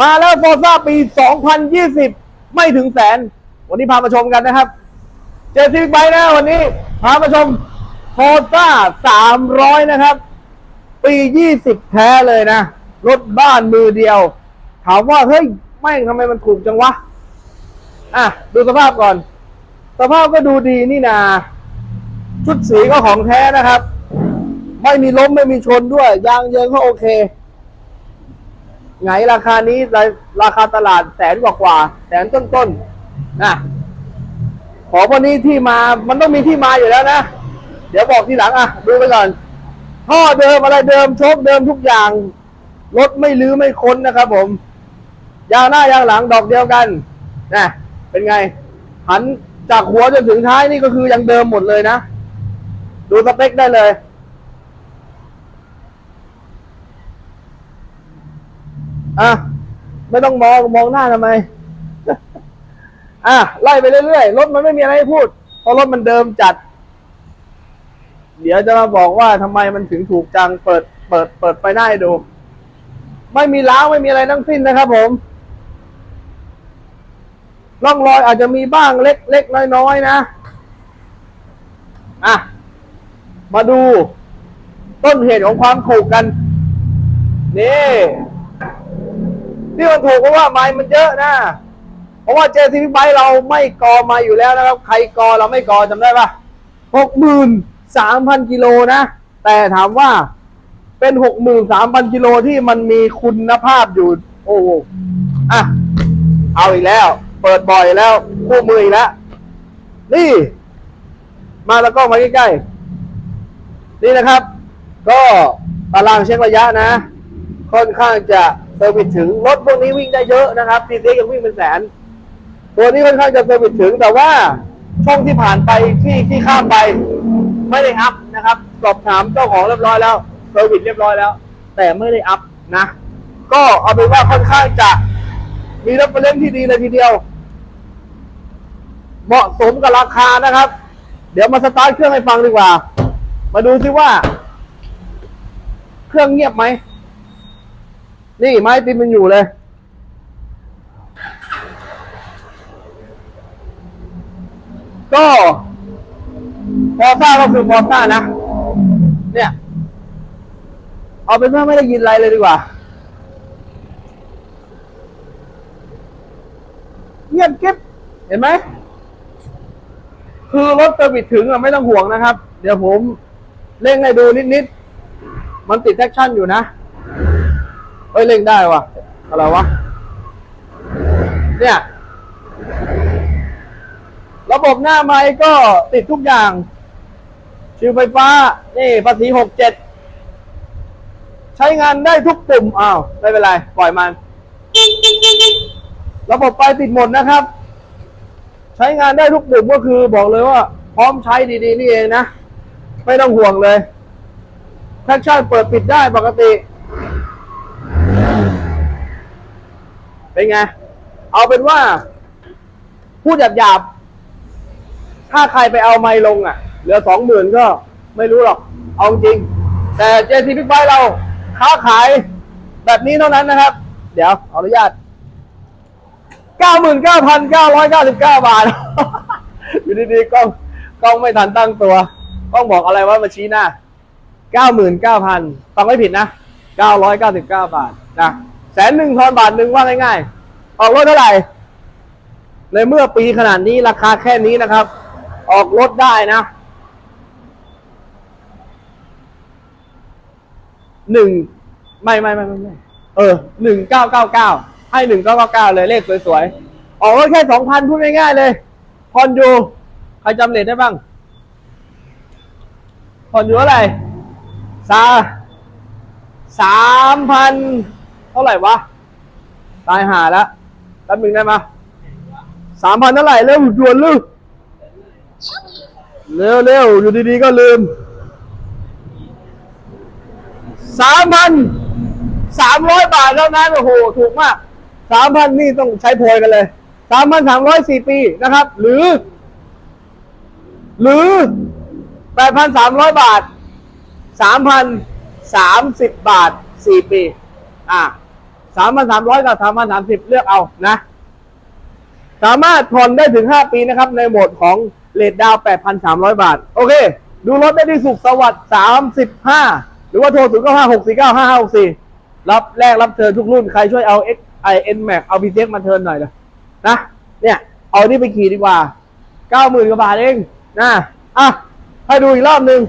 มาแล้วฟอร์ซ่าปี 2020 ไม่ถึงแสน วันนี้พามาชมกันนะครับ เจซีบิ๊กไบนะวันนี้ พามาชมฟอร์ซ่า300 นะครับ ปี 20 แท้เลยนะ รถบ้านมือเดียว ถามว่าเฮ้ยแม่งทำไมมันถูกจังวะ อะ ดูสภาพก่อน สภาพก็ดูดีนี่นา ชุดสีก็ของแท้นะครับ ไม่มีล้มไม่มีชนด้วย ยางเยิงก็โอเค ไงราคานี้ราราคาตลาดแสนกว่ากว่าแสนต้นต้นนะขอวันนี้ที่มามันต้องมีที่มาอยู่แล้วนะ เดี๋ยวบอกทีหลังอะ ดูไปก่อนท่อเดิมอะไรเดิมโชคเดิมทุกอย่างรถไม่ลื้อไม่ค้นนะครับ ผม ยางหน้ายางหลังดอกเดียวกันนะเป็นไง หันจากหัวจนถึงท้ายนี่ก็คือยังเดิมหมดเลยนะ ดูสเปคได้เลย อะไม่ต้องมองมองหน้าทำไม อะไล่ไปเรื่อยๆรถมันไม่มีอะไรให้พูด เพราะรถมันเดิมจัด เดี๋ยวจะมาบอกว่าทำไมมันถึงถูกจังเปิด เปิด เปิดไฟหน้ดู ไม่มีล้างไม่มีอะไรทั้งสิ้นนะครับผมร่องรอยอาจจะมีบ้างเล็กเล็กน้อยน้อยๆนะ อะ มาดู ต้นเหตุของความถูกกัน นี่ ที่มันถูกเพราะว่าไม้มันเยอะนะ เพราะว่าเจซีพีไบเราไม่กอมาอยู่แล้วนะครับ ใครกอเราไม่กอจำได้ปะหกหมื่นสามพันกิโลนะ แต่ถามว่าเป็นหกหมื่นสามพันกิโลที่มันมีคุณภาพอยู่ โอ้โหอะเอาอีกแล้ว เปิดบ่อยแล้วคู่มืออีกแล้ว นี่ มาแล้วก็มาใกล้ๆนี่นะครับ ก็ตารางเช็คระยะนะ ค่อนข้างจะ เซอร์วิสถึงรถพวกนี้วิ่งได้เยอะนะครับพีซียังวิ่งเป็นแสน ตัวนี้ค่อนข้างจะเซอร์วิสถึง แต่ว่าช่องที่ผ่านไปที่ที่ข้ามไปไม่ได้อัพนะครับ สอบถามเจ้าของเรียบร้อยแล้วเซอร์วิสเรียบร้อยแล้ว แต่ไม่ได้อัพนะ ก็เอาเป็นว่าค่อนข้างจะมีรถเป็นเล่นที่ดีเลยทีเดียว เหมาะสมกับราคานะครับ เดี๋ยวมาสตาร์ทเครื่องให้ฟังดีกว่า มาดูซิว่า เครื่องเงียบไหม นี่ไม้ติมมันอยู่เลยก็พอซ่าก็คือพอซ่านะ เนี่ย เอาเป็นว่าไม่ได้ยินอะไรเลยดีกว่า เงียบกิ๊บเห็นไหม คือรถเซอร์วิสถึงอะไม่ต้องห่วงนะครับ เดี๋ยวผมเร่งให้ดูนิดๆ มันติดแท็กชั่นอยู่นะ อ้ยเร่งได้วะอะไรวะ เนี่ย ระบบหน้าไม้ก็ติดทุกอย่าง ชิวไฟฟ้า นี่ภาษีหกเจ็ดใช้งานได้ทุกปุ่ม อ้าว ไม่เป็นไร ปล่อยมัน ระบบไฟติดหมดนะครับ ใช้งานได้ทุกปุ่มก็คือบอกเลยว่า พร้อมใช้ดีๆ นี่เองนะ ไม่ต้องห่วงเลยแท็กชั่นเปิดปิดได้ปกติ เป็นไง เอาเป็นว่า พูดหยาบๆ ถ้าใครไปเอาไม้ลงอะ เหลือสองหมื่นก็ไม่รู้หรอก เอาจริง แต่เจทีพิกไบเราค้าขายแบบนี้เท่านั้นนะครับ เดี๋ยวขออนุญาตเก้าหมื่นเก้าพันเก้าร้อยเก้าสิบเก้าบาท อยู่ดีๆกล้องกล้องไม่ทันตั้งตัวกล้องบอกอะไรว่ามาชี้หน้าเก้าหมื่นเก้าพันฟังไม่ผิดนะเก้าร้อยเก้าสิบเก้าบาทนะ สนหนึ่งทอนบาทหนึ่งว่าง่ายๆ ออกรถเท่าไหร่ ในเมื่อปีขนาดนี้ราคาแค่นี้นะครับ ออกรถได้นะหนึ่งไม่ไม่ไม่ไม่ไม่เออหนึ่งเก้าเก้าเก้าให้หนึ่งเก้าเก้าเก้าเลยเลขสวยๆ ออกรถแค่สองพันพูดง่ายๆเลยผ่อนยูใครจำเลทได้บ้างผ่อนยู่เท่าไรสาสามพัน เท่าไหร่วะ ตายหาแล้วแป๊บหนึงได้ไหมสามพันเท่าไหร่เร็วด่วนลืมเร็วเร็วอยู่ดีๆก็ลืมสามพันสามร้อยบาทเท่านั้นโอ้โห ถูกมากสามพันนี่ต้องใช้โพยกันเลยสามพันสามร้อยสี่ปีนะครับ หรือ หรือแปดพันสามร้อยบาทสามพันสามสิบบาทสี่ปี อะสามพันสามร้อยกับสามพันสามสิบเลือกเอานะ สามารถผ่อนได้ถึง5ปีนะครับ ในโหมดของเลทดาว8,300บาท โอเค ดูรถได้ที่สุขสวัสดิ์35หรือว่าโทร0 9 5 6 4 9 5 5 6 4รับแรกรับเทินทุกรุ่น ใครช่วยเอา X I N Max เอา p ีเมาเทิร์นหน่อยเลยนะ เนี่ย เอานี่ไปขี่ดีกว่า90,000กว่าบาทเองนะอะให้ดูอีกรอบหนึ่ง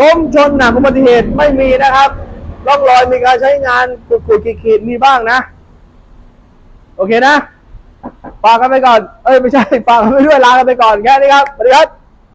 ล้มชนหนักอุบัติเหตุไม่มีนะครับ ร่องรอยมีการใช้งานขุดขุดขีดๆมีบ้างนะ โอเคนะฝากกันไปก่อน เอ้ยไม่ใช่ฝากกันไปด้วยลากันไปก่อนแค่นี้ครับสวัสดีครับ